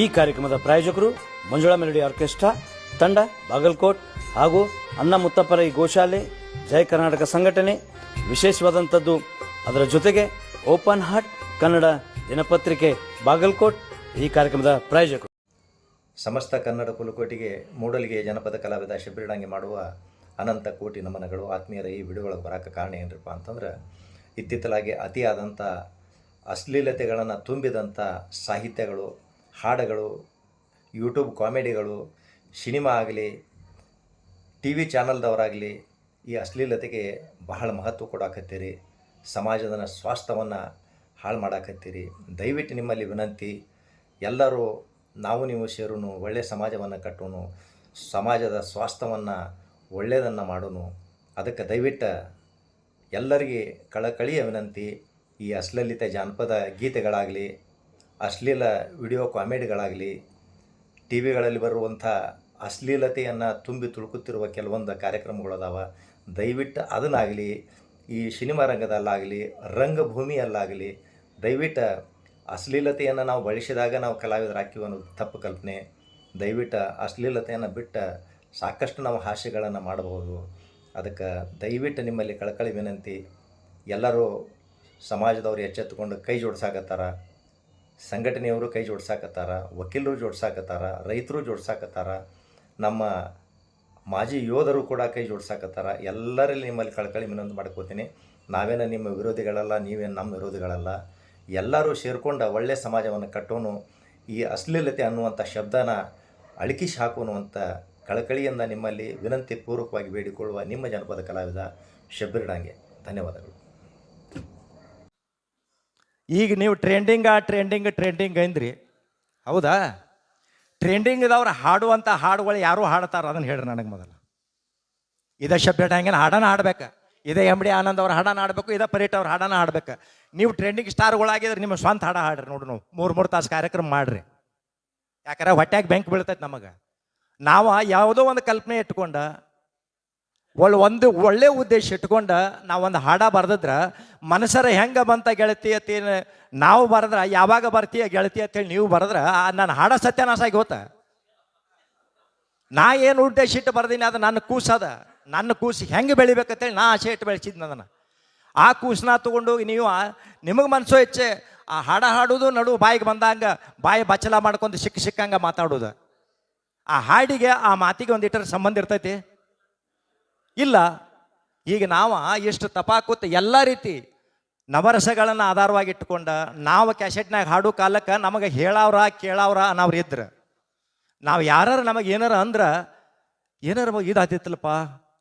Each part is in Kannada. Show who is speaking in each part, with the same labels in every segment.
Speaker 1: ಈ ಕಾರ್ಯಕ್ರಮದ ಪ್ರಾಯೋಜಕರು ಮಂಜುಳಾ ಮೆಲಡಿ ಆರ್ಕೆಸ್ಟ್ರಾ, ತಂಡ, ಬಾಗಲ್ಕೋಟ್ ಹಾಗೂ ಅನ್ನ ಮುತ್ತಪ್ಪರೈ ಗೋಶಾಲೆ ಜಯ ಕರ್ನಾಟಕ ಸಂಘಟನೆ, ವಿಶೇಷವಾದಂಥದ್ದು ಅದರ ಜೊತೆಗೆ ಓಪನ್ ಹಾರ್ಟ್ ಕನ್ನಡ ದಿನಪತ್ರಿಕೆ ಬಾಗಲ್ಕೋಟ್ ಈ ಕಾರ್ಯಕ್ರಮದ ಪ್ರಾಯೋಜಕರು.
Speaker 2: ಸಮಸ್ತ ಕನ್ನಡ ಕುಲಕೋಟಿಗೆ ಮೂಡಲಿಗೆ ಜನಪದ ಕಲಾವಿದ ಶಿಬಿರಡಂಗಿ ಮಾಡುವ ಅನಂತ ಕೋಟಿ ನಮನಗಳು. ಆತ್ಮೀಯರ ಈ ಬಿಡುಗಳ ಬರಕ ಕಾರಣ ಏನರಪ್ಪ ಅಂತಂದ್ರೆ, ಇತ್ತಿತ್ತಲಾಗಿ ಅತಿಯಾದಂಥ ಅಶ್ಲೀಲತೆಗಳನ್ನು ತುಂಬಿದಂಥ ಸಾಹಿತ್ಯಗಳು ಹಾಡುಗಳು, ಯೂಟ್ಯೂಬ್ ಕಾಮಿಡಿಗಳು, ಸಿನಿಮಾ ಆಗಲಿ ಟಿ ವಿ ಚಾನಲ್ದವರಾಗಲಿ ಈ ಅಶ್ಲೀಲತೆಗೆ ಬಹಳ ಮಹತ್ವ ಕೊಡಾಕತ್ತೀರಿ. ಸಮಾಜದ ಸ್ವಾಸ್ಥ್ಯವನ್ನು ಹಾಳು ಮಾಡಾಕತ್ತೀರಿ. ದಯವಿಟ್ಟು ನಿಮ್ಮಲ್ಲಿ ವಿನಂತಿ, ಎಲ್ಲರೂ ನಾವು ನೀವು ಸೇರೋನು ಒಳ್ಳೆಯ ಸಮಾಜವನ್ನು ಕಟ್ಟೋನು, ಸಮಾಜದ ಸ್ವಾಸ್ಥ್ಯವನ್ನು ಒಳ್ಳೆಯದನ್ನು ಮಾಡೋನು. ಅದಕ್ಕೆ ದಯವಿಟ್ಟು ಎಲ್ಲರಿಗೆ ಕಳಕಳಿಯ ವಿನಂತಿ, ಈ ಅಶ್ಲಲಿತ ಜಾನಪದ ಗೀತೆಗಳಾಗಲಿ ಅಶ್ಲೀಲ ವಿಡಿಯೋ ಕಾಮಿಡಿಗಳಾಗಲಿ, ಟಿ ವಿಗಳಲ್ಲಿ ಬರುವಂಥ ಅಶ್ಲೀಲತೆಯನ್ನು ತುಂಬಿ ತುಳುಕುತ್ತಿರುವ ಕೆಲವೊಂದು ಕಾರ್ಯಕ್ರಮಗಳದಾವ. ದಯವಿಟ್ಟು ಅದನ್ನಾಗಲಿ, ಈ ಸಿನಿಮಾ ರಂಗದಲ್ಲಾಗಲಿ, ರಂಗಭೂಮಿಯಲ್ಲಾಗಲಿ, ದಯವಿಟ್ಟು ಅಶ್ಲೀಲತೆಯನ್ನು ನಾವು ಬಳಸಿದಾಗ ನಾವು ಕಲಾವಿದರಾಕಿವ ಅನ್ನೋದು ತಪ್ಪು ಕಲ್ಪನೆ. ದಯವಿಟ್ಟು ಅಶ್ಲೀಲತೆಯನ್ನು ಬಿಟ್ಟು ಸಾಕಷ್ಟು ನಾವು ಹಾಸ್ಯಗಳನ್ನು ಮಾಡಬಹುದು ಅದಕ್ಕೆ ದಯವಿಟ್ಟು ನಿಮ್ಮಲ್ಲಿ ಕಳಕಳಿ ವಿನಂತಿ ಎಲ್ಲರೂ ಸಮಾಜದವ್ರು ಎಚ್ಚೆತ್ತುಕೊಂಡು ಕೈ ಜೋಡ್ಸಾಕತ್ತಾರ. ಸಂಘಟನೆಯವರು ಕೈ ಜೋಡ್ಸಾಕತ್ತಾರ, ವಕೀಲರು ಜೋಡ್ಸಾಕತ್ತಾರ, ರೈತರು ಜೋಡ್ಸಾಕತ್ತಾರ, ನಮ್ಮ ಮಾಜಿ ಯೋಧರು ಕೂಡ ಕೈ ಜೋಡ್ಸಾಕತ್ತಾರ. ಎಲ್ಲರಲ್ಲಿ ನಿಮ್ಮಲ್ಲಿ ಕಳಕಳಿ ವಿನಂತಿ ಮಾಡ್ಕೋತೀನಿ. ನಾವೇನ ನಿಮ್ಮ ವಿರೋಧಿಗಳಲ್ಲ, ನೀವೇನು ನಮ್ಮ ವಿರೋಧಿಗಳಲ್ಲ. ಎಲ್ಲರೂ ಸೇರಿಕೊಂಡು ಒಳ್ಳೆಯ ಸಮಾಜವನ್ನು ಕಟ್ಟೋನು, ಈ ಅಶ್ಲೀಲತೆ ಅನ್ನುವಂಥ ಶಬ್ದನ ಅಳಕಿಸಿ ಹಾಕೋನು ಅಂತ ಕಳಕಳಿಯಿಂದ ನಿಮ್ಮಲ್ಲಿ ವಿನಂತಿ ಪೂರ್ವಕವಾಗಿ ಬೇಡಿಕೊಳ್ಳುವ ನಿಮ್ಮ ಜನಪದ ಕಲಾವಿದ ಶಬ್ಬೀರ್ ಡಾಂಗೆ. ಧನ್ಯವಾದಗಳು.
Speaker 3: ಈಗ ನೀವು ಟ್ರೆಂಡಿಂಗ ಟ್ರೆಂಡಿಂಗ್ ಟ್ರೆಂಡಿಂಗ್ ಅಂದ್ರಿ. ಹೌದಾ? ಟ್ರೆಂಡಿಂಗ್ ಇದವ್ರು ಹಾಡುವಂಥ ಹಾಡುಗಳು ಯಾರು ಹಾಡ್ತಾರ? ಅದನ್ನು ಹೇಳ್ರಿ ನನಗೆ ಮೊದಲು. ಇದೇ ಶಬ್ದ ಹಂಗೇನು ಹಾಡನ ಹಾಡ್ಬೇಕು. ಇದೇ ಎಂ ಡಿ ಆನಂದ್ ಅವ್ರ ಹಾಡನ ಹಾಡಬೇಕು, ಇದೇ ಪರೇಟ್ ಅವ್ರ ಹಾಡನ ಹಾಡ್ಬೇಕು. ನೀವು ಟ್ರೆಂಡಿಂಗ್ ಸ್ಟಾರ್ಗಳಾಗಿದ್ರೆ ನಿಮ್ಮ ಸ್ವಂತ ಹಾಡ ಹಾಡ್ರಿ ನೋಡ್ರಿ ನಾವು. ಮೂರು ಮೂರು ತಾಸು ಕಾರ್ಯಕ್ರಮ ಮಾಡ್ರಿ. ಯಾಕಂದ್ರೆ ಹೊಟ್ಟೆಗೆ ಬೆಂಕಿ ಬೀಳ್ತೈತೆ ನಮಗೆ. ನಾವು ಯಾವುದೋ ಒಂದು ಕಲ್ಪನೆ ಇಟ್ಕೊಂಡು ಒಳ್ಳೆ ಒಂದು ಒಳ್ಳೆ ಉದ್ದೇಶ ಇಟ್ಕೊಂಡು ನಾವೊಂದು ಹಾಡ ಬರ್ದಿದ್ರ ಮನಸ್ಸರ ಹೆಂಗೆ ಬಂತ ಗೆಳತಿ ಅತಿ ನಾವು ಬರದ್ರ, ಯಾವಾಗ ಬರ್ತೀಯ ಗೆಳತಿ ಅಂತೇಳಿ ನೀವು ಬರದ್ರ ನಾನು ಹಾಡ ಸತ್ಯನಾಶ ಆಗಿ ಹೋತ. ನಾ ಏನು ಉದ್ದೇಶ ಇಟ್ಟು ಬರ್ದೀನಿ, ಅದು ನನ್ನ ಕೂಸದ ನನ್ನ ಕೂಸು ಹೆಂಗೆ ಬೆಳಿಬೇಕಂತೇಳಿ ನಾ ಆಸೆ ಇಟ್ಟು ಬೆಳೆಸಿದ್ನ ಅದನ್ನು. ಆ ಕೂಸನ್ನ ತಗೊಂಡೋಗಿ ನೀವು ನಿಮಗೆ ಮನಸ್ಸು ಹೆಚ್ಚೆ, ಆ, ಹಾಡ ಹಾಡೋದು ನಡು ಬಾಯಿಗೆ ಬಂದಂಗೆ, ಬಾಯಿ ಬಚ್ಚಲ ಮಾಡ್ಕೊಂಡು ಸಿಕ್ಕ ಸಿಕ್ಕಂಗೆ ಮಾತಾಡೋದು. ಆ ಹಾಡಿಗೆ, ಆ ಮಾತಿಗೆ ಒಂದು ಇಟ್ಟರ ಸಂಬಂಧ ಇರ್ತೈತಿ? ಇಲ್ಲ. ಈಗ ನಾವು ಎಷ್ಟು ತಪಾಕುತ್ತೆ ಎಲ್ಲ ರೀತಿ ನವರಸಗಳನ್ನು ಆಧಾರವಾಗಿ ಇಟ್ಕೊಂಡ ನಾವು ಕ್ಯಾಸೆಟ್ನಾಗ ಹಾಡು ಕಾಲಕ್ಕೆ ನಮಗೆ ಹೇಳವ್ರ, ಕೇಳವ್ರ ಅನ್ನೋರು ಇದ್ರೆ. ನಾವು ಯಾರು ನಮಗೆ ಏನಾರ ಅಂದ್ರೆ, ಏನಾರ ಇದಾತಿತ್ತಲ್ಲಪ್ಪ,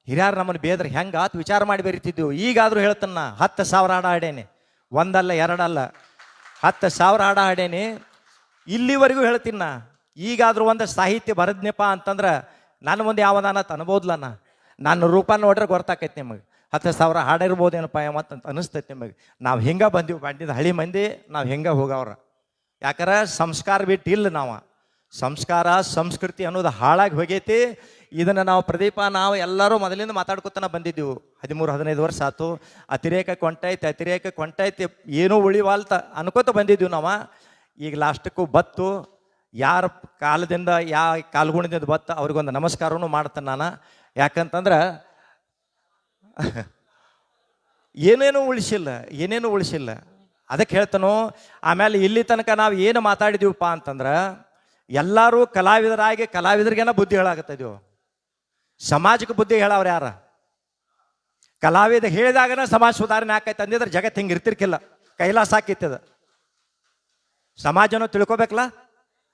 Speaker 3: ಹಿರಿಯರು ನಮ್ಮನ್ನು ಬೇದ್ರೆ ಹೆಂಗೆ ಆತ ವಿಚಾರ ಮಾಡಿ ಬೇರಿತಿದ್ದೆವು ಈಗಾದರೂ ಹೇಳ್ತನ್ನ ಹತ್ತು ಸಾವಿರ ಹಾಡ ಹಾಡೇನಿ. ಒಂದಲ್ಲ, ಎರಡಲ್ಲ, ಹತ್ತು ಸಾವಿರ ಹಾಡ ಹಾಡೇನಿ. ಇಲ್ಲಿವರೆಗೂ ಹೇಳ್ತೀನಿ ಈಗಾದರೂ ಒಂದು ಸಾಹಿತ್ಯ ಬರದ್ನಪ್ಪ ಅಂತಂದ್ರೆ, ನನ್ನ ಮುಂದೆ ಯಾವದಾನ ಅನ್ಬೋದ್ಲ ನಾ. ನನ್ನ ರೂಪ ನೋಡ್ರೆ ಗೊತ್ತಾಕೈತಿ ನಿಮಗೆ. ಹತ್ತು ಸಾವಿರ ಹಾಡಿರ್ಬೋದೇನಪ್ಪ ಮತ್ತು ಅಂತ ಅನಿಸ್ತೈತೆ ನಿಮಗೆ. ನಾವು ಹಿಂಗೆ ಬಂದೀವಿ ಬಂದಿದ್ದು ಹಳಿ ಮಂದಿ, ನಾವು ಹಿಂಗೆ ಹೋಗವ್ರ. ಯಾಕಂದ್ರೆ ಸಂಸ್ಕಾರ ಬಿಟ್ಟು ಇಲ್ಲ ನಾವು. ಸಂಸ್ಕಾರ, ಸಂಸ್ಕೃತಿ ಅನ್ನೋದು ಹಾಳಾಗಿ ಹೋಗೈತಿ. ಇದನ್ನು ನಾವು ಪ್ರದೀಪ, ನಾವು ಎಲ್ಲರೂ ಮೊದಲಿಂದ ಮಾತಾಡ್ಕೊತಾನೆ ಬಂದಿದ್ದೀವಿ. ಹದಿಮೂರು, ಹದಿನೈದು ವರ್ಷ ಆಯ್ತು ಅತಿರೇಕ ಕೊಂಟೈತೆ ಅತಿರೇಕ ಕೊಂಟೈತೆ, ಏನೂ ಉಳಿವಾಲ್ತ ಅನ್ಕೋತ ಬಂದಿದ್ದೀವಿ ನಾವು. ಈಗ ಲಾಸ್ಟಕ್ಕೂ ಬತ್ತು. ಯಾರ ಕಾಲದಿಂದ, ಯಾ ಕಾಲ್ಗುಣದಿಂದ ಬತ್ತ, ಅವ್ರಿಗೊಂದು ನಮಸ್ಕಾರವೂ ಮಾಡ್ತೇನೆ ನಾನು. ಯಾಕಂತಂದ್ರೆ ಏನೇನು ಉಳಿಸಿಲ್ಲ ಏನೇನು ಉಳಿಸಿಲ್ಲ. ಅದಕ್ಕೆ ಹೇಳ್ತಾನೋ, ಆಮೇಲೆ ಇಲ್ಲಿ ತನಕ ನಾವು ಏನು ಮಾತಾಡಿದೀವಪ್ಪ ಅಂತಂದ್ರೆ, ಎಲ್ಲರೂ ಕಲಾವಿದರಾಗಿ ಕಲಾವಿದರಿಗೇನ ಬುದ್ಧಿ ಹೇಳಾಕತ್ತಿದೀವಿ ಸಮಾಜಕ್ಕೆ ಬುದ್ಧಿ ಹೇಳವ್ರು ಯಾರ? ಕಲಾವಿದ ಹೇಳಿದಾಗನ ಸಮಾಜ ಸುಧಾರಣೆ ಆಕೈತೆ ಅಂದಿದ್ರೆ ಜಗತ್ತು ಹಿಂಗೆ ಇರ್ತಿರ್ಕಿಲ್ಲ. ಕೈಲಾಸ ಹಾಕಿತ್ತದ ಸಮಾಜನೂ ತಿಳ್ಕೊಬೇಕಲ್ಲ?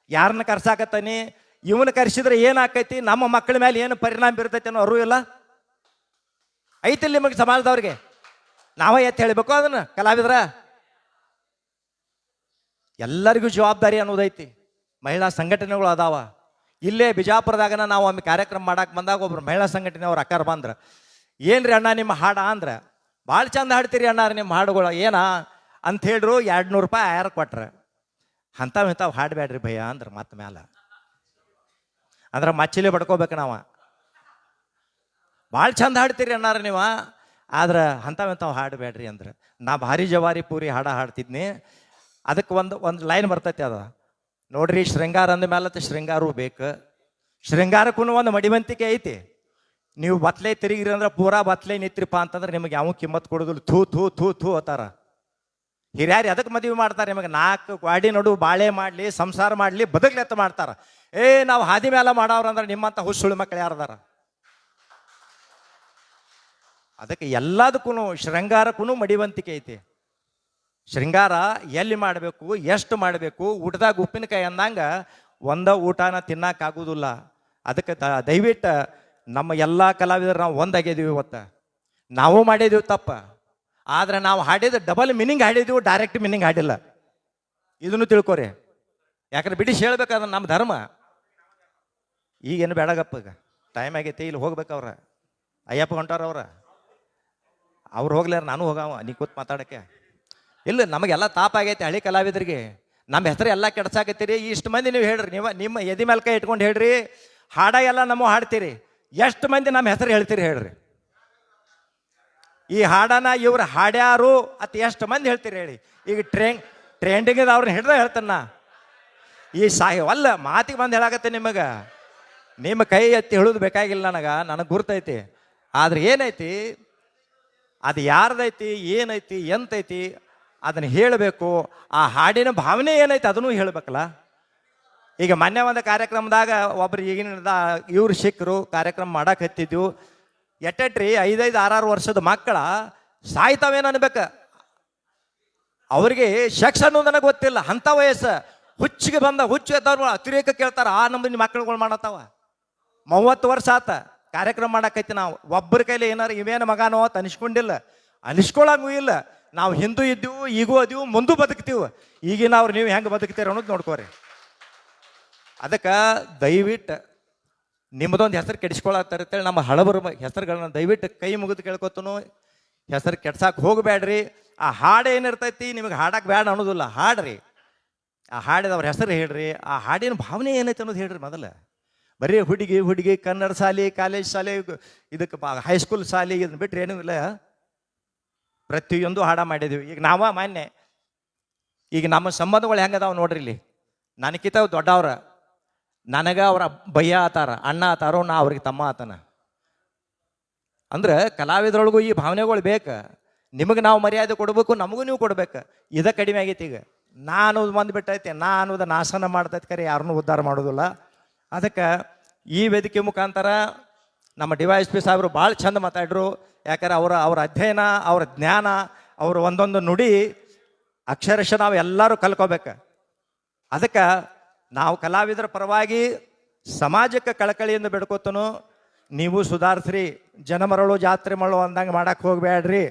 Speaker 3: ಯಾರನ್ನ ಕರ್ಸಾಕತ್ತಾನಿ? ಇವನ್ನ ಕರೆಸಿದ್ರೆ ಏನಾಕೈತಿ ನಮ್ಮ ಮಕ್ಕಳ ಮೇಲೆ ಏನು ಪರಿಣಾಮ ಬೀರ್ತೈತೆ ಅನ್ನೋ ಅರಿವು ಇಲ್ಲ? ಐತಿಲ್ಲ ನಿಮಗೆ ಸಮಾಜದವ್ರಿಗೆ. ನಾವೇ ಎತ್ತು ಹೇಳಬೇಕು ಅದನ್ನ, ಕಲಾವಿದ್ರ? ಎಲ್ಲರಿಗೂ ಜವಾಬ್ದಾರಿ ಅನ್ನೋದೈತಿ. ಮಹಿಳಾ ಸಂಘಟನೆಗಳು ಅದಾವ. ಇಲ್ಲೇ ಬಿಜಾಪುರದಾಗನ ನಾವು ಒಮ್ಮೆ ಕಾರ್ಯಕ್ರಮ ಮಾಡಕ್ಕೆ ಬಂದಾಗ ಒಬ್ರು ಮಹಿಳಾ ಸಂಘಟನೆಯವ್ರು ಅಕ್ಕಾರ ಬಂದ್ರ, ಏನ್ರಿ ಅಣ್ಣ, ನಿಮ್ಮ ಹಾಡ? ಅಂದ್ರ ಭಾಳ ಚಂದ ಹಾಡ್ತೀರಿ ಅಣ್ಣ ನಿಮ್ಮ ಹಾಡುಗಳು, ಏನ? ಅಂತ ಹೇಳ್ರು ಎರಡು ನೂರು ರೂಪಾಯಿ ಆಯ್ರ ಕೊಟ್ರ. ಅಂಥವು ಇಂಥವು ಹಾಡಬೇಡ್ರಿ ಭಯ ಅಂದ್ರ ಮತ್ತೆ ಮ್ಯಾಲ. ಅಂದ್ರೆ ಮಚ್ಚಿಲಿ ಬಡ್ಕೋಬೇಕು ನಾವು. ಭಾಳ ಚಂದ ಹಾಡ್ತೀರಿ ಅನ್ನಾರ ನೀವು. ಆದ್ರೆ ಅಂಥವು ಇಂಥವು ಹಾಡಬೇಡ್ರಿ ಅಂದ್ರೆ. ನಾ ಭಾರಿ ಜವಾರಿ ಪೂರಿ ಹಾಡ ಹಾಡ್ತಿದ್ನಿ. ಅದಕ್ಕೆ ಒಂದು ಒಂದು ಲೈನ್ ಬರ್ತೈತಿ ಅದ. ನೋಡ್ರಿ, ಶೃಂಗಾರ ಅಂದ ಮೇಲೆ ಶೃಂಗಾರೂ ಬೇಕು. ಶೃಂಗಾರಕ್ಕೂ ಒಂದು ಮಡಿವಂತಿಕೆ ಐತಿ. ನೀವು ಬತ್ಲೆ ತಿರುಗಿರಿ ಅಂದ್ರೆ ಪೂರಾ ಬತ್ಲೆ ನಿತ್ರಿಪ್ಪ ಅಂತಂದ್ರೆ ನಿಮಗೆ ಯಾವ ಕಿಮ್ಮತ್ ಕೊಡೋದಿಲ್ಲ. ಥೂ ಥೂ ಥೂ ಥೂ ಅತ್ತಾರ ಹಿರಿಯರು ಅದಕ್ಕೆ ಮದುವೆ ಮಾಡ್ತಾರೆ ನಿಮಗೆ? ನಾಲ್ಕು ಗಾಡಿ ನಡು ಬಾಳೆ ಮಾಡಲಿ, ಸಂಸಾರ ಮಾಡಲಿ ಬದುಕ್ಲೆತ್ತ ಮಾಡ್ತಾರ. ಏ, ನಾವು ಹಾದಿ ಮೇಲೆ ಮಾಡೋರು ಅಂದ್ರೆ ನಿಮ್ಮಂತ ಹುಸುಳು ಮಕ್ಕಳು ಯಾರದಾರ? ಅದಕ್ಕೆ ಎಲ್ಲದಕ್ಕೂ ಶೃಂಗಾರಕ್ಕೂ ಮಡಿವಂತಿಕೆ ಐತಿ. ಶೃಂಗಾರ ಎಲ್ಲಿ ಮಾಡಬೇಕು, ಎಷ್ಟು ಮಾಡಬೇಕು, ಊಟದಾಗ ಉಪ್ಪಿನಕಾಯಿ ಅಂದಂಗ ಒಂದ ಊಟನ ತಿನ್ನಕ್ಕಾಗೋದಿಲ್ಲ ಅದಕ್ಕೆ ದ- ದಯವಿಟ್ಟು ನಮ್ಮ ಎಲ್ಲ ಕಲಾವಿದರು ನಾವು ಒಂದಾಗಿದ್ದೀವಿ ಇವತ್ತು. ನಾವು ಮಾಡಿದೀವಿ ತಪ್ಪ. ಆದರೆ ನಾವು ಹಾಡಿದ ಡಬಲ್ ಮೀನಿಂಗ್ ಹಾಡಿದೀವಿ ಡೈರೆಕ್ಟ್ ಮೀನಿಂಗ್ ಹಾಡಿಲ್ಲ. ಇದನ್ನು ತಿಳ್ಕೊರಿ. ಯಾಕಂದ್ರೆ ಬಿಡಿಸಿ ಹೇಳ್ಬೇಕಾದ್ರೆ ನಮ್ಮ ಧರ್ಮ. ಈಗೇನು ಬೇಡಗಪ್ಪ ಈಗ. ಟೈಮ್ ಆಗೈತಿ, ಇಲ್ಲಿ ಹೋಗ್ಬೇಕವ್ರ. ಅಯ್ಯಪ್ಪ ಹೊಂಟಾರ ಅವ್ರ ಹೋಗ್ಲಾರ, ನಾನು ಹೋಗಾವ, ನೀ ಕೂತ್ ಮಾತಾಡಕ್ಕೆ. ಇಲ್ಲ, ನಮಗೆಲ್ಲ ತಾಪ ಆಗೈತೆ ಹಳಿ ಕಲಾವಿದರಿಗೆ. ನಮ್ಮ ಹೆಸರು ಎಲ್ಲ ಕೆಡ್ಸಾಕತ್ತೀರಿ. ಇಷ್ಟು ಮಂದಿ ನೀವು ಹೇಳ್ರಿ, ನೀವು, ನಿಮ್ಮ ಎದಿ ಮೇಲೆ ಕೈ ಇಟ್ಕೊಂಡು ಹೇಳ್ರಿ. ಹಾಡ ಎಲ್ಲ ನಮ್ಮ ಹಾಡ್ತೀರಿ. ಎಷ್ಟು ಮಂದಿ ನಮ್ಮ ಹೆಸರು ಹೇಳ್ತೀರಿ ಹೇಳ್ರಿ. ಈ ಹಾಡನ ಇವ್ರು ಹಾಡ್ಯಾರು ಅತ್ ಎಷ್ಟು ಮಂದಿ ಹೇಳ್ತೀರಿ ಹೇಳಿ. ಈಗ ಟ್ರೇನ್ ಟ್ರೆಂಡಿಂಗ್ ಅವ್ರನ್ನ ಹಿಡ್ದ ಹೇಳ್ತಾನ. ಈ ಸಾಹಿ ಅಲ್ಲ ಮಾತಿಗೆ ಬಂದು ಹೇಳಾಕತ್ತೆ ನಿಮಗೆ. ನಿಮ್ಮ ಕೈ ಎತ್ತಿ ಹೇಳೋದು ಬೇಕಾಗಿಲ್ಲ ನನಗೆ ನನಗೆ ಗುರ್ತೈತಿ. ಆದ್ರೆ ಏನೈತಿ? ಅದು ಯಾರ್ದೈತಿ, ಏನೈತಿ, ಎಂತೈತಿ, ಅದನ್ನ ಹೇಳಬೇಕು. ಆ ಹಾಡಿನ ಭಾವನೆ ಏನೈತಿ ಅದನ್ನು ಹೇಳ್ಬೇಕಲ್ಲ. ಈಗ ಮೊನ್ನೆ ಒಂದು ಕಾರ್ಯಕ್ರಮದಾಗ ಒಬ್ರು ಈಗಿನ ಇವ್ರು ಸಿಕ್ಕರು ಕಾರ್ಯಕ್ರಮ ಮಾಡಕ್ಕೆ ಹತ್ತಿದ್ವು. ಎಟ್ಟೆಟ್ರಿ ಐದೈದು ಆರಾರು ವರ್ಷದ ಮಕ್ಕಳ ಸಾಯ್ತಾವೇನು ಅನ್ಬೇಕು. ಅವ್ರಿಗೆ ಸೆಕ್ಸ್ ಅನ್ನೋದು ನನಗೆ ಗೊತ್ತಿಲ್ಲ. ಅಂಥ ವಯಸ್ಸು. ಹುಚ್ಚಿಗೆ ಬಂದ ಹುಚ್ಚು ಎದ್ದವ್ರು ಅತಿರೇಕ ಕೇಳ್ತಾರೆ, ಆ ನಮ್ಮ ಮಕ್ಕಳುಗಳು ಮಾಡತ್ತಾವ. ಮೂವತ್ತು ವರ್ಷ ಆತ. ಕಾರ್ಯಕ್ರಮ ಮಾಡಾಕೈತಿ ನಾವು. ಒಬ್ಬರ ಕೈಲಿ ಏನಾರು ಇವೇನು ಮಗನೋ ಅಂತ ಅನಿಸ್ಕೊಂಡಿಲ್ಲ. ಅನಿಸ್ಕೊಳಂಗೂ ಇಲ್ಲ. ನಾವು ಹಿಂದೂ ಇದ್ದೀವು, ಈಗೂ ಅದೀವು, ಮುಂದೂ ಬದುಕ್ತೀವಿ. ಈಗಿನ ಅವ್ರು ನೀವು ಹೆಂಗೆ ಬದುಕ್ತೀರ ಅನ್ನೋದು ನೋಡ್ಕೋರಿ. ಅದಕ್ಕೆ ದಯವಿಟ್ಟು ನಿಮ್ಮದೊಂದು ಹೆಸರು ಕೆಡಿಸ್ಕೊಳತ್ತಾರೆ ಅಂತೇಳಿ ನಮ್ಮ ಹಳಬರು ಹೆಸರುಗಳನ್ನ ದಯವಿಟ್ಟು ಕೈ ಮುಗಿದು ಕೇಳ್ಕೊತನು. ಹೆಸರು ಕೆಡ್ಸಕ್ಕೆ ಹೋಗಬೇಡ್ರಿ ಆ ಹಾಡು ಏನಿರ್ತೈತಿ ನಿಮಗೆ ಹಾಡಕ್ಕೆ ಬೇಡ ಅನ್ನೋದಿಲ್ಲ. ಹಾಡ್ರಿ. ಆ ಹಾಡಿದವ್ರ ಹೆಸರು ಹೇಳ್ರಿ. ಆ ಹಾಡಿನ ಭಾವನೆ ಏನೈತೆ ಅನ್ನೋದು ಹೇಳ್ರಿ ಮೊದಲು. ಬರೀ ಹುಡುಗಿ ಹುಡುಗಿ, ಕನ್ನಡ ಶಾಲೆ, ಕಾಲೇಜ್ ಶಾಲೆ, ಇದಕ್ಕೆ ಹೈಸ್ಕೂಲ್ ಶಾಲೆ ಇದನ್ನ ಬಿಟ್ಟರೆ ಏನೂ ಇಲ್ಲ. ಪ್ರತಿಯೊಂದು ಹಾಡ ಮಾಡಿದೀವಿ. ಈಗ ನಾವ ಮಾನ್ಯ, ಈಗ ನಮ್ಮ ಸಂಬಂಧಗಳು ಹೆಂಗದಾವ ನೋಡ್ರಿ ಇಲ್ಲಿ. ನನಗಿಂತ ದೊಡ್ಡವ್ರ, ನನಗ ಅವರ ಭಯ್ಯ ಆತಾರ, ಅಣ್ಣ ಆತಾರೋ ನಾ ಅವ್ರಿಗೆ ತಮ್ಮ ಆತನ. ಅಂದ್ರೆ ಕಲಾವಿದರೊಳಗೂ ಈ ಭಾವನೆಗಳು ಬೇಕು. ನಿಮಗೆ ನಾವು ಮರ್ಯಾದೆ ಕೊಡಬೇಕು, ನಮಗೂ ನೀವು ಕೊಡ್ಬೇಕು. ಇದ ಕಡಿಮೆ ಆಗೈತಿ ಈಗ. ನಾನು ಬಂದ್ಬಿಟ್ಟೈತೆ, ನಾ ಅನ್ನೋದು ನಾಶನ ಮಾಡ್ತೈತೆ ಕರೆ, ಯಾರನ್ನೂ ಉದ್ಧಾರ ಮಾಡೋದಿಲ್ಲ. ಅದಕ್ಕೆ ಈ ವೇದಿಕೆ ಮುಖಾಂತರ ನಮ್ಮ ಡಿ ವೈ ಎಸ್ ಪಿ ಸಾಹೇಬರು ಭಾಳ ಚಂದ ಮಾತಾಡ್ರು. ಯಾಕಂದ್ರೆ ಅವರ ಅವರ ಅಧ್ಯಯನ, ಅವರ ಜ್ಞಾನ, ಅವರು ಒಂದೊಂದು ನುಡಿ ಅಕ್ಷರಶಃ ನಾವು ಎಲ್ಲರೂ ಕಲ್ಕೋಬೇಕು ಅದಕ್ಕೆ ನಾವು ಕಲಾವಿದರ ಪರವಾಗಿ ಸಮಾಜಕ್ಕೆ ಕಳಕಳಿಯಿಂದ ಬೇಡ್ಕೋತನು. ನೀವು ಸುಧಾರಿಸ್ರಿ ಜನ ಮರಳು ಜಾತ್ರೆ ಮರಳು ಅಂದಂಗೆ ಮಾಡಕ್ಕೆ ಹೋಗ್ಬೇಡ್ರಿ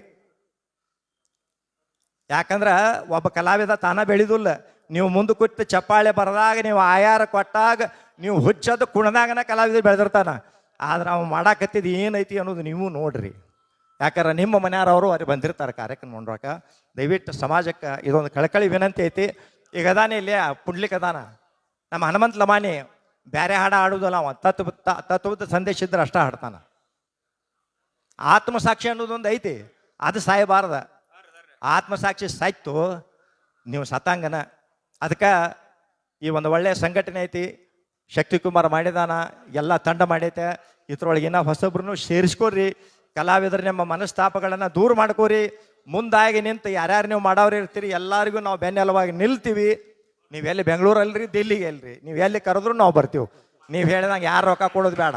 Speaker 3: ಯಾಕಂದ್ರೆ ಒಬ್ಬ ಕಲಾವಿದ ತಾನ ಬೆಳೆದಿಲ್ಲ. ನೀವು ಮುಂದೆ ಕೂತು ಚಪ್ಪಾಳೆ ಬರದಾಗ ನೀವು ಆಯಾರ ಕೊಟ್ಟಾಗ ನೀವು ಹುಚ್ಚದ ಕುಣದಾಗನ ಕಲಾವಿದ ಬೆಳೆದಿರ್ತಾನ, ಆದ್ರೆ ಅವ ಮಾಡಾಕತ್ತಿದ್ದು ಏನೈತಿ ಅನ್ನೋದು ನೀವು ನೋಡ್ರಿ. ಯಾಕಂದ್ರೆ ನಿಮ್ಮ ಮನೆಯವ್ರವರು ಅಲ್ಲಿ ಬಂದಿರ್ತಾರೆ ಕಾರ್ಯಕ್ರಮ ನೋಡ್ರಕ. ದಯವಿಟ್ಟು ಸಮಾಜಕ್ಕೆ ಇದೊಂದು ಕಳಕಳಿ ವಿನಂತಿ ಐತಿ. ಈಗ ಅದಾನೆ ಇಲ್ಲಿ ಪುಂಡ್ಲಿಕ್ ಅದಾನ. ನಮ್ಮ ಹನುಮಂತ ಲಮಾನಿ ಬೇರೆ ಹಾಡ ಆಡೋದಲ್ಲ ಅವ. ತತ್ವ ತತ್ವದ ಸಂದೇಶ ಇದ್ರೆ ಅಷ್ಟ ಹಾಡ್ತಾನ. ಆತ್ಮಸಾಕ್ಷಿ ಅನ್ನೋದೊಂದು ಐತಿ. ಅದು ಸಾಯಬಾರ್ದ. ಆತ್ಮಸಾಕ್ಷಿ ಸಾಯ್ತು, ನೀವು ಸತಾಂಗನ ಅದಕ್ಕೆ ಈ ಒಂದು ಒಳ್ಳೆಯ ಸಂಘಟನೆ ಐತಿ. ಶಕ್ತಿಕುಮಾರ್ ಮಾಡಿದಾನ, ಎಲ್ಲ ತಂಡ ಮಾಡೈತೆ. ಇದ್ರೊಳಗಿನ ಹೊಸೊಬ್ರು ಸೇರಿಸ್ಕೋರಿ ಕಲಾವಿದರು ನಿಮ್ಮ ಮನಸ್ತಾಪಗಳನ್ನು ದೂರ ಮಾಡ್ಕೋರಿ. ಮುಂದಾಗಿ ನಿಂತು ಯಾರ್ಯಾರು ನೀವು ಮಾಡೋರು ಇರ್ತೀರಿ, ಎಲ್ಲರಿಗೂ ನಾವು ಬೆನ್ನೆಲುವಾಗಿ ನಿಲ್ತೀವಿ. ನೀವು ಎಲ್ಲಿ ಬೆಂಗಳೂರಲ್ರಿ ದಿಲ್ಲಿಗೆ ಅಲ್ರಿ ನೀವು ಎಲ್ಲಿ ಕರೆದ್ರು ನಾವು ಬರ್ತೀವಿ. ನೀವು ಹೇಳಿದಂಗೆ ಯಾರು ರೊಕ್ಕ ಕೊಡೋದು ಬೇಡ.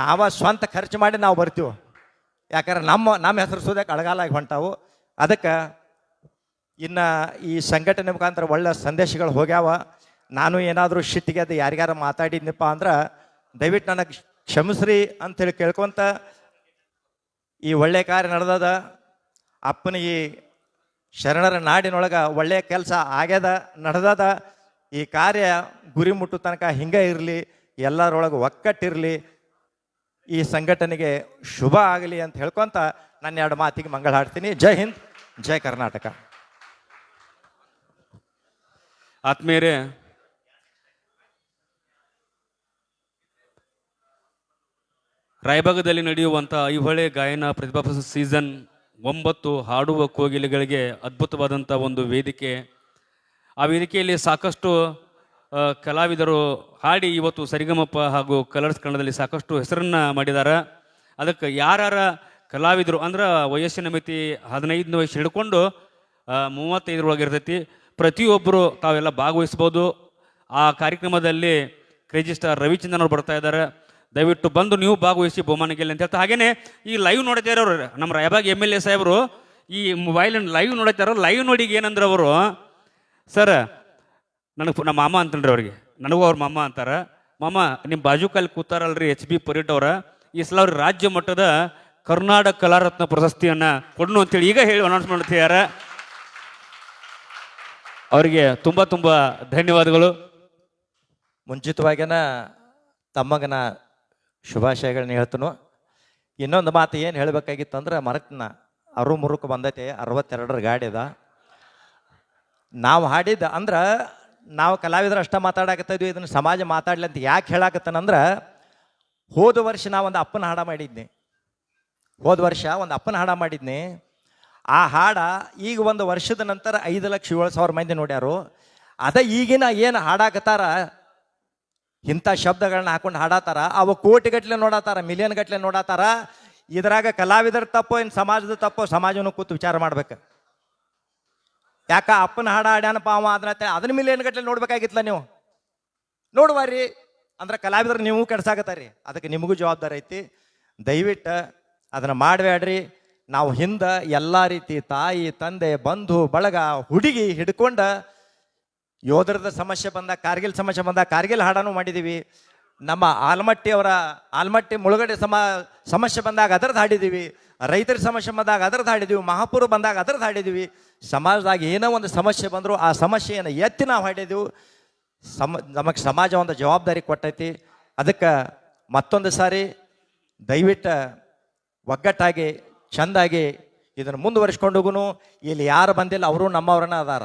Speaker 3: ನಾವ ಸ್ವಂತ ಖರ್ಚು ಮಾಡಿ ನಾವು ಬರ್ತೀವಿ. ಯಾಕಂದ್ರೆ ನಮ್ಮ ನಮ್ಮ ಹೆಸರು ಸುದಕ್ಕೆ ಅಳಗಾಲಾಗಿ ಹೊಂಟಾವು. ಅದಕ್ಕೆ ಇನ್ನು ಈ ಸಂಘಟನೆ ಮುಖಾಂತರ ಒಳ್ಳೆ ಸಂದೇಶಗಳು ಹೋಗ್ಯಾವ. ನಾನು ಏನಾದರೂ ಶಿಟ್ಟಿಗೆ ಅದು ಯಾರಿಗಾರ ಮಾತಾಡಿದ್ನಪ್ಪ ಅಂದ್ರೆ, ದಯವಿಟ್ಟು ನನಗೆ ಕ್ಷಮಿಸ್ರಿ ಅಂಥೇಳಿ ಕೇಳ್ಕೊಂತ ಈ ಒಳ್ಳೆ ಕಾರ್ಯ ನಡೆದದ. ಅಪ್ಪನ ಈ ಶರಣರ ನಾಡಿನೊಳಗೆ ಒಳ್ಳೆಯ ಕೆಲಸ ಆಗ್ಯದ, ನಡೆದದ. ಈ ಕಾರ್ಯ ಗುರಿ ಮುಟ್ಟು ತನಕ ಹಿಂಗೆ ಇರಲಿ, ಎಲ್ಲರೊಳಗೆ ಒಕ್ಕಟ್ಟಿರಲಿ, ಈ ಸಂಘಟನೆಗೆ ಶುಭ ಆಗಲಿ ಅಂತ ಹೇಳ್ಕೊಂತ ನನ್ನ ಎರಡು ಮಾತಿಗೆ ಮಂಗಳ ಹಾಡ್ತೀನಿ. ಜೈ ಹಿಂದ್, ಜೈ ಕರ್ನಾಟಕ.
Speaker 4: ಆತ್ಮೀಯರೇ ರಾಯಭಾಗದಲ್ಲಿ ನಡೆಯುವಂಥ ಐಹೊಳೆ ಗಾಯನ ಪ್ರತಿಭಾ ಸೀಸನ್ ಒಂಬತ್ತು ಹಾಡುವ ಕೋಗಿಲೆಗಳಿಗೆ ಅದ್ಭುತವಾದಂಥ ಒಂದು ವೇದಿಕೆ. ಆ ವೇದಿಕೆಯಲ್ಲಿ ಸಾಕಷ್ಟು ಕಲಾವಿದರು ಹಾಡಿ ಇವತ್ತು ಸರಿಗಮಪ್ಪ ಹಾಗೂ ಕಲರ್ಸ್ ಕನ್ನಡದಲ್ಲಿ ಸಾಕಷ್ಟು ಹೆಸರನ್ನು ಮಾಡಿದ್ದಾರೆ ಅದಕ್ಕೆ ಯಾರ್ಯಾರ ಕಲಾವಿದರು ಅಂದ್ರೆ ವಯಸ್ಸಿನ ಮಿತಿ ಹದಿನೈದನೇ ವಯಸ್ಸು ಹಿಡ್ಕೊಂಡು ಮೂವತ್ತೈದರೊಳಗೆ ಇರ್ತೈತಿ. ಪ್ರತಿಯೊಬ್ಬರು ತಾವೆಲ್ಲ ಭಾಗವಹಿಸ್ಬೋದು. ಆ ಕಾರ್ಯಕ್ರಮದಲ್ಲಿ ಕ್ರೇಜಿ ಸ್ಟಾರ್ ರವಿಚಂದ್ರನ್ ಅವರು ಬರ್ತಾ ಇದ್ದಾರೆ. ದಯವಿಟ್ಟು ಬಂದು ನೀವು ಭಾಗವಹಿಸಿ ಬಹುಮಾನ ಗೆಲ್ಲಿ ಅಂತ ಹೇಳ್ತಾ ಹಾಗೇನೆ, ಈ ಲೈವ್ ನೋಡ್ತಾ ಇರೋರು, ನಮ್ಮ ರಾಯಬಾಗ್ ಎಂ ಎಲ್ ಎ ಸಾಹೇಬರು, ಈ ಮೊಬೈಲ್ ಲೈವ್ ನೋಡ್ತಾ ಇರೋ ಲೈವ್ ನೋಡಿ ಏನಂದ್ರೆ ಅವರು, ಸರ್, ನನಗೆ ನಮ್ಮ ಮಾಮ ಅಂತಂದ್ರೆ ಅವ್ರಿಗೆ. ನನಗೂ ಅವ್ರ ಮಾಮ ಅಂತಾರೆ. ಮಾಮ ನಿಮ್ಮ ಬಾಜುಕಲ್ಲಿ ಕೂತಾರಲ್ರಿ ಎಚ್ ಬಿ ಪರೇಟ್ ಅವರ. ಈ ಸಲ ಅವ್ರ ರಾಜ್ಯ ಮಟ್ಟದ ಕರ್ನಾಟಕ ಕಲಾರತ್ನ ಪ್ರಶಸ್ತಿಯನ್ನ ಕೊಡ್ನು ಅಂತೇಳಿ ಈಗ ಹೇಳಿ ಅನೌನ್ಸ್ ಮಾಡ್ತಿದ್ದಾರೆ ಅವರಿಗೆ ತುಂಬ ತುಂಬ ಧನ್ಯವಾದಗಳು.
Speaker 3: ಮುಂಚಿತವಾಗಿನ ತಮ್ಮಗನ ಶುಭಾಶಯಗಳನ್ನ ಹೇಳ್ತನು. ಇನ್ನೊಂದು ಮಾತು ಏನು ಹೇಳಬೇಕಾಗಿತ್ತಂದ್ರೆ ಮರಕ್ನ ಅರು ಮುರುಕು ಬಂದೈತೆ, ಅರವತ್ತೆರಡರ ಗಾಡಿ ಅದ. ನಾವು ಹಾಡಿದ ಅಂದ್ರೆ ನಾವು ಕಲಾವಿದರು ಅಷ್ಟೇ ಮಾತಾಡಕತ್ತಿದ್ವಿ ಇದನ್ನು ಸಮಾಜ ಮಾತಾಡ್ಲಿ ಅಂತ ಯಾಕೆ ಹೇಳಾಕತ್ತಾನಂದ್ರೆ ಹೋದ ವರ್ಷ ನಾ ಒಂದು ಅಪ್ಪನ ಹಾಡ ಮಾಡಿದ್ನಿ. ಹೋದ ವರ್ಷ ಒಂದು ಅಪ್ಪನ ಹಾಡ ಮಾಡಿದ್ನಿ. ಆ ಹಾಡ ಈಗ ಒಂದು ವರ್ಷದ ನಂತರ ಐದು ಲಕ್ಷ ಏಳು ಸಾವಿರ ಮಂದಿ ನೋಡ್ಯಾರು. ಅದ ಈಗಿನ ಏನು ಹಾಡಾಕತ್ತಾರ ಇಂಥ ಶಬ್ದಗಳನ್ನ ಹಾಕೊಂಡು ಹಾಡಾತಾರ, ಅವ ಕೋಟಿಗಟ್ಲೆ ನೋಡಾತಾರ ಮಿಲಿಯನ್ ಗಟ್ಲೆ ನೋಡಾತಾರ, ಇದ್ರಾಗ ಕಲಾವಿದರ ತಪ್ಪೋ ಏನು ಸಮಾಜದ ತಪ್ಪೋ ಸಮಾಜನೂ ಕೂತು ವಿಚಾರ ಮಾಡ್ಬೇಕು. ಯಾಕ ಅಪ್ಪನ ಹಾಡ ಹಾಡ್ಯಾನಪ್ಪ ಅವ ಅದನ್ನ ಅದನ್ನ ಮಿಲಿಯನ್ ಗಟ್ಲೆ ನೋಡ್ಬೇಕಾಗಿತ್ತಲ್ಲ ನೀವು? ನೋಡುವರಿ ಅಂದ್ರೆ ಕಲಾವಿದರು ನೀವು ಕೆಡ್ಸಾಕತ್ತಾರಿ ಅದಕ್ಕೆ ನಿಮಗೂ ಜವಾಬ್ದಾರಿ ಐತಿ. ದಯವಿಟ್ಟು ಅದನ್ನು ಮಾಡಬೇಡ್ರಿ ನಾವು ಹಿಂದೆ ಎಲ್ಲ ರೀತಿ ತಾಯಿ, ತಂದೆ, ಬಂಧು, ಬಳಗ, ಹುಡುಗಿ ಹಿಡ್ಕೊಂಡ ಯೋಧರದ ಸಮಸ್ಯೆ ಬಂದಾಗ ಕಾರ್ಗಿಲ್ ಸಮಸ್ಯೆ ಬಂದಾಗ ಕಾರ್ಗಿಲ್ ಹಾಡನ್ನು ಮಾಡಿದ್ದೀವಿ ನಮ್ಮ ಆಲಮಟ್ಟಿ ಅವರ, ಆಲ್ಮಟ್ಟಿ ಮುಳುಗಡೆ ಸಮ, ಸಮಸ್ಯೆ ಬಂದಾಗ ಅದರದ್ದು ಹಾಡಿದ್ದೀವಿ ರೈತರ ಸಮಸ್ಯೆ ಬಂದಾಗ ಅದರದ್ದು ಹಾಡಿದ್ದೀವಿ ಮಹಾಪುರ ಬಂದಾಗ ಅದರದ್ದು ಹಾಡಿದ್ದೀವಿ ಸಮಾಜದಾಗ ಏನೋ ಒಂದು ಸಮಸ್ಯೆ ಬಂದರೂ ಆ ಸಮಸ್ಯೆಯನ್ನು ಎತ್ತಿ ನಾವು ಹಾಡಿದ್ದೀವಿ ಸಮ, ನಮಗೆ ಸಮಾಜ ಒಂದು ಜವಾಬ್ದಾರಿ ಕೊಟ್ಟೈತಿ. ಅದಕ್ಕೆ ಮತ್ತೊಂದು ಸಾರಿ ದಯವಿಟ್ಟು ಒಗ್ಗಟ್ಟಾಗಿ, ಚೆಂದಾಗಿ ಇದನ್ನು ಮುಂದುವರಿಸ್ಕೊಂಡು ಹೋಗುನು. ಇಲ್ಲಿ ಯಾರು ಬಂದಿಲ್ಲ, ಅವರು ನಮ್ಮವ್ರನ್ನ ಅದಾರ.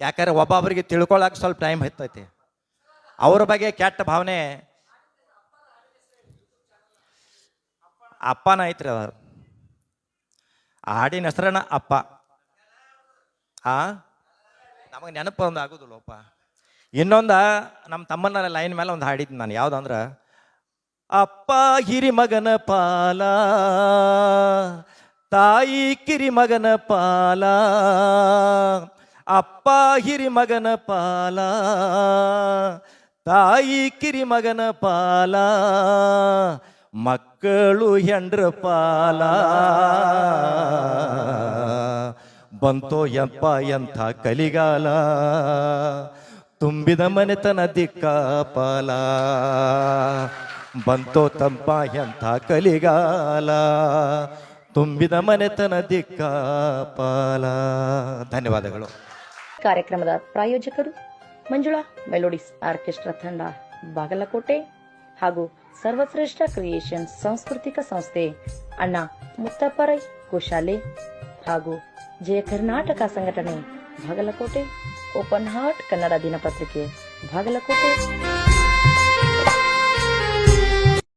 Speaker 3: ಯಾಕಂದ್ರೆ ಒಬ್ಬೊಬ್ಬರಿಗೆ ತಿಳ್ಕೊಳಕ್ಕೆ ಸ್ವಲ್ಪ ಟೈಮ್ ಹತ್ತೈತಿ. ಅವ್ರ ಬಗ್ಗೆ ಕೆಟ್ಟ ಭಾವನೆ. ಅಪ್ಪನ ಐತ್ರಿ ಅದ. ಹಾಡಿನ ಹೆಸರನ ಅಪ್ಪ. ಆ? ನಮಗೆ ನೆನಪು ಒಂದು ಆಗೋದಿಲ್ಲಪ್ಪ ಇನ್ನೊಂದು ನಮ್ಮ ತಮ್ಮನ ಲೈನ್ ಮೇಲೆ ಒಂದು ಹಾಡಿದ್ದು ನಾನು. ಯಾವುದಂದ್ರೆ, ಅಪ್ಪ ಹಿರಿ ಮಗನ ಪಾಲ, ತಾಯಿ ಕಿರಿ ಮಗನ ಪಾಲ ಅಪ್ಪ ಹಿರಿ ಮಗನ ಪಾಲ, ತಾಯಿ ಕಿರಿ ಮಗನ ಪಾಲ, ಮಕ್ಕಳು ಹೆಂಡ್ರ ಪಾಲ. ಬಂತೋ ಎಪ್ಪ ಎಂಥ ಕಲಿಗಾಲ, ತುಂಬಿದ ಮನೆತನ ದಿಕ್ಕಾಪಾಲ ಬಂತೋ ತಂಪ ಎಂಥ ಕಲಿಗಾಲ, ತುಂಬಿದ ಮನೆತನ ದಿಕ್ಕಾಪಾಲ ಧನ್ಯವಾದಗಳು.
Speaker 5: ಕಾರ್ಯಕ್ರಮದ ಪ್ರಾಯೋಜಕರು ಮಂಜುಳಾ, ಮೆಲೋಡಿಸ್ ಆರ್ಕೆಸ್ಟ್ರಾ ತಂಡ, ಬಾಗಲಕೋಟೆ ಹಾಗೂ ಸರ್ವಶ್ರೇಷ್ಠ ಕ್ರಿಯೇಷನ್ ಸಾಂಸ್ಕೃತಿಕ ಸಂಸ್ಥೆ ಅಣ್ಣ ಮುತ್ತಪ್ಪರೈ ಕೋಶಾಲೆ ಹಾಗೂ ಜಯ ಕರ್ನಾಟಕ ಸಂಘಟನೆ ಬಾಗಲಕೋಟೆ, ಓಪನ್ ಹಾರ್ಟ್ ಕನ್ನಡ ದಿನಪತ್ರಿಕೆ ಬಾಗಲಕೋಟೆ.